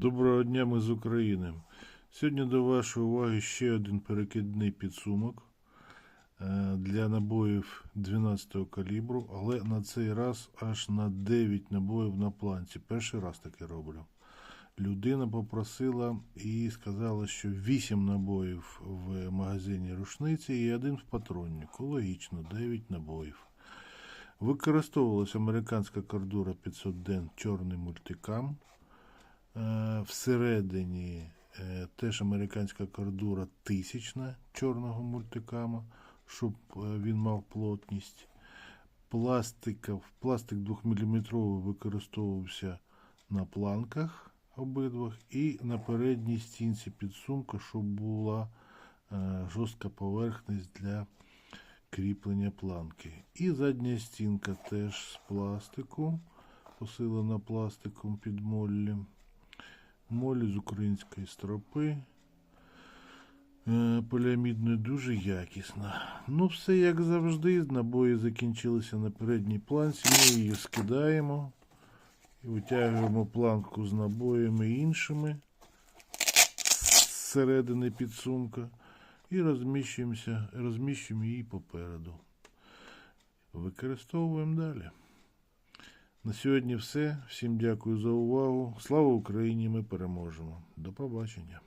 Доброго дня, ми з України. Сьогодні до вашої уваги ще один перекидний підсумок е, для набоїв 12-го калібру, але на цей раз аж на 9 набоїв на планці. Перший раз таке роблю. Людина попросила і сказала, що 8 набоїв в магазині рушниці і один в патроннику. Логічно, 9 набоїв. Використовувалася американська кордура 500 ден чорний мультикам. Е, Всередині е, теж американська кордура тисячна чорного мультикама, щоб е, він мав плотність. Пластиков, пластик 2-мм використовувався на планках обидвох і на передній стінці підсумка, щоб була жорстка поверхність для кріплення планки. І задня стінка теж з пластику, посилена пластиком під моллі. Молі з української стропи. Е, Поліамідної дуже якісна. Ну, все як завжди. Набої закінчилися на передній планці. Ми її скидаємо і витягуємо планку з набоями іншими з середини підсумка і розміщуємо її попереду. Використовуємо далі. На сьогодні все. Всім дякую за увагу. Слава Україні! Ми переможемо. До побачення.